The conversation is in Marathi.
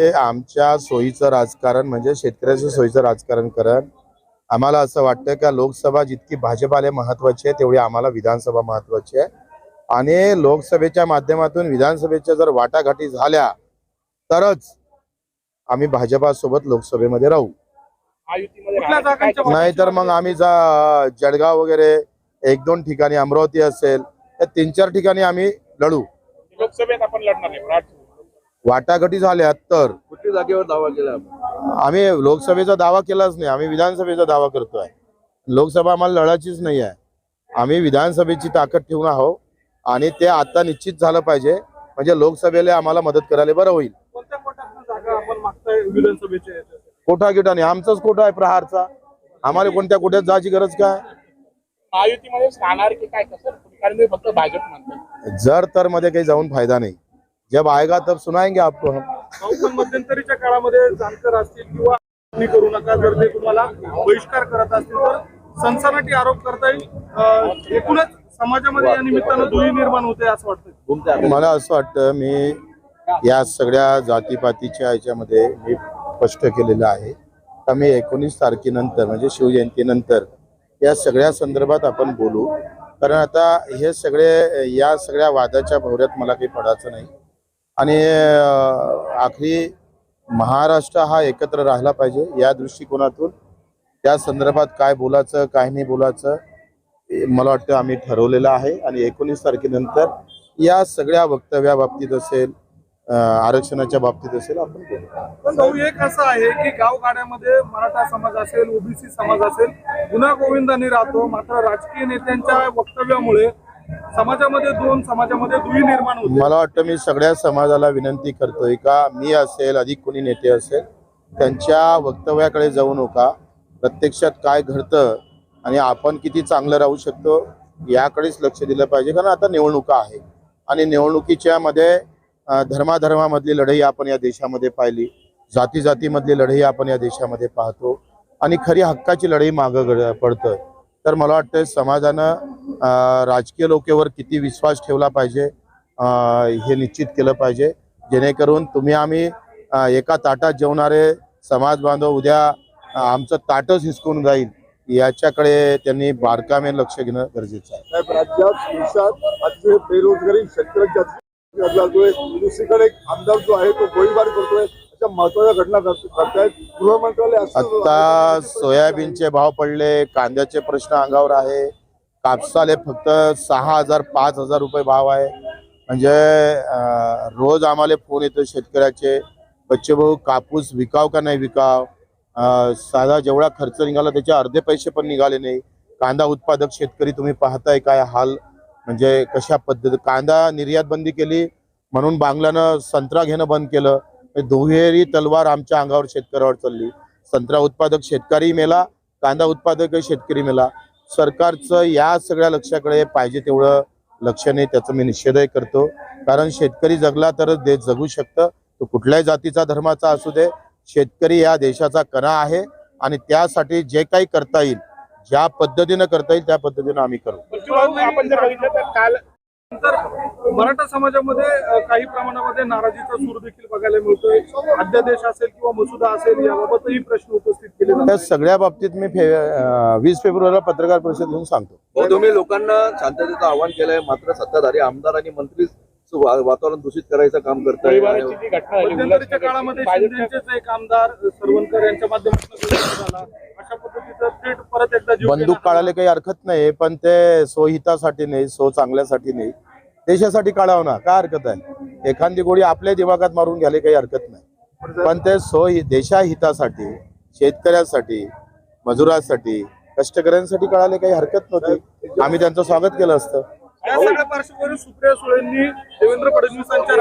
हे आमच्या सोयीचं राजकारण म्हणजे शेतकऱ्याचं सोयीचं राजकारण करत आम्हाला असं वाटतं का लोकसभा जितकी भाजपाला महत्वाची आहे तेवढी आम्हाला विधानसभा महत्वाची आहे. आणि लोकसभेच्या माध्यमातून विधानसभेच्या जर वाटाघाटी झाल्या तरच आम्ही भाजपासोबत लोकसभेमध्ये राहू. नाही तर मग आम्ही जा जळगाव वगैरे एक दोन ठिकाणी अमरावती असेल तर तीन चार ठिकाणी आम्ही लढू. लोकसभेत आपण लढणार नाही वाटाघाटी झाल्या तर. कुठल्या जागेवर दावा केला? आम्ही लोकसभेचा दावा केलाच नाही. आम्ही विधानसभेचा दावा करतोय. लोकसभा आम्हाला लढायचीच नाही आहे. आम्ही विधानसभेची ताकद ठेवून आहोत आणि ते आता निश्चित झालं पाहिजे. म्हणजे लोकसभेला आम्हाला मदत करायला बरं होईल? कोठा गिटा नाही आमचाच कोठा आहे प्रहारचा? आम्हाला कोणत्या कोट्यात जायची गरज काय? महायुतीमध्ये जर तर मध्ये काही जाऊन फायदा नाही. जब आएगा तब सुनाएंगे आपको हम। मध्यंतरीच्या काळामध्ये जानकर असतील किंवा करू नका जर ते तुम्हाला बहिष्कार करत असतील तर सनसनाटी आरोप करता येईल. एकूणच समाजामध्ये या निमित्तानं दुही निर्माण होते असं वाटतं. मला असं वाटतं मी या सगळ्या जातीपातीच्या ह्याच्यामध्ये मी स्पष्ट केलेलं आहे. का मी एकोणीस तारखेनंतर म्हणजे शिवजयंतीनंतर या सगळ्या संदर्भात आपण बोलू. कारण आता हे सगळे या सगळ्या वादाच्या भोवऱ्यात मला काही पडायचं नाही. आणि आखरी महाराष्ट्र हा एकत्र राहिला पाहिजे या दृष्टिकोनातून. त्या संदर्भात काय बोलायचं काय नाही बोलायचं मला वाटतं आम्ही ठरवलेलं आहे. आणि एकोणीस तारखेनंतर या सगळ्या वक्तव्याबाबतीत असेल आरक्षणाच्या बाबतीत असेल आपण बोलू. पण भाऊ एक असं आहे की गावगाड्यामध्ये मराठा समाज असेल ओबीसी समाज असेल गुन्हा गोविंदाने राहतो. मात्र राजकीय नेत्यांच्या वक्तव्यामुळे समाजामध्ये दोन समाजामध्ये दुही निर्माण होते. मला वाटतं मी सगळ्या समाजाला विनंती करतोय का? मी असेल अधिक कोणी नेते असेल त्यांच्या वक्तव्याकडे जाऊ नका. प्रत्यक्षात काय घडतं आणि आपण किती चांगलं राहू शकतो याकडेच लक्ष दिलं पाहिजे. कारण आता निवडणुका आहे आणि निवडणुकीच्या मध्ये धर्माधर्मामधली लढाई आपण या देशामध्ये पाहिली. जाती जातीमधली लढाई आपण या देशामध्ये पाहतो. आणि खरी हक्काची लढाई मागं पडतं. तर मला वाटतं समाजानं राजकीय लोकेवर किती विश्वास ठेवला पाहिजे हे निश्चित केलं पाहिजे. जेणेकरून तुम्ही आम्ही एका ताटात जेवणारे समाज बांधव उद्या आमचं ताटच हिसकून जाईल याच्याकडे त्यांनी बारकामे लक्ष घेणं गरजेचं आहे. राज्यात देशात आजचे बेरोजगारी शेतकऱ्यांच्या दुसरीकडे आमदार जो आहे तो गोळीबार करतोय. अशा महत्त्वाच्या घटना घड- घडतायत गृहमंत्रालय असं- आता सोयाबीनचे भाव पडले कांद्याचे प्रश्न अंगावर आहे. कापसाले फक्त सहा हजार पाच हजार रुपये भाव आहे. म्हणजे रोज आम्हाला फोन येतो शेतकऱ्याचे बच्चे भाऊ कापूस विकाव का नाही विकाव? साधा जेवढा खर्च निघाला त्याचे अर्धे पैसे पण निघाले नाही. कांदा उत्पादक शेतकरी तुम्ही पाहताय काय हाल? म्हणजे कशा पद्धती कांदा निर्यात बंदी केली म्हणून बांगलानं संत्रा घेणं बंद केलं. दुहेरी तलवार आमच्या अंगावर शेतकऱ्यावर चालली. संत्रा उत्पादक शेतकरी मेला कांदा उत्पादक शेतकरी मेला. सरकारचं या सगळ्या लक्षाकडे पाहिजे तेवढं लक्ष नाही त्याचं मी निषेधही करतो. कारण शेतकरी जगला तरच देश जगू शकतं. तो कुठल्याही जातीचा धर्माचा असू दे शेतकरी या देशाचा कणा आहे आणि त्यासाठी जे काही करता येईल ज्या पद्धतीनं करता येईल त्या पद्धतीनं आम्ही करू. आपण जर बघितलं तर काल नंतर मराठा समाजामध्ये काही प्रमाणामध्ये नाराजीचा सूर देखील बघायला मिळतोय. अध्यादेश असेल किंवा मसुदा असेल याबाबतही प्रश्न उपस्थित केले त्या सगळ्या बाबतीत मी वीस फेब्रुवारीला पत्रकार परिषद घेऊन सांगतो. भाऊ, तुम्ही लोकांना शांततेचं आवाहन केलंय. मात्र सत्ताधारी आमदार आणि मंत्री वातावरण दूषित करायचं काम उल्हासनगरची, काळामध्ये एक आमदार सरवणकर यांच्या माध्यमातून झाला. बंदूक काढायला काही हरकत नाही पण ते स्वहितासाठी नाही सो चांगल्यासाठी नाही. देशासाठी काढावं ना काय हरकत आहे? एखादी गोळी आपल्या दिमागात मारून घ्यायला काही हरकत नाही. पण ते सो देशाहितासाठी शेतकऱ्यासाठी मजुरासाठी कष्टकऱ्यांसाठी काढायला काही हरकत नव्हती. आम्ही त्यांचं स्वागत केलं असतं. या सगळ्या पार्श्वभूमीवर सुप्रिया सुळेंनी देवेंद्र फडणवीसांच्या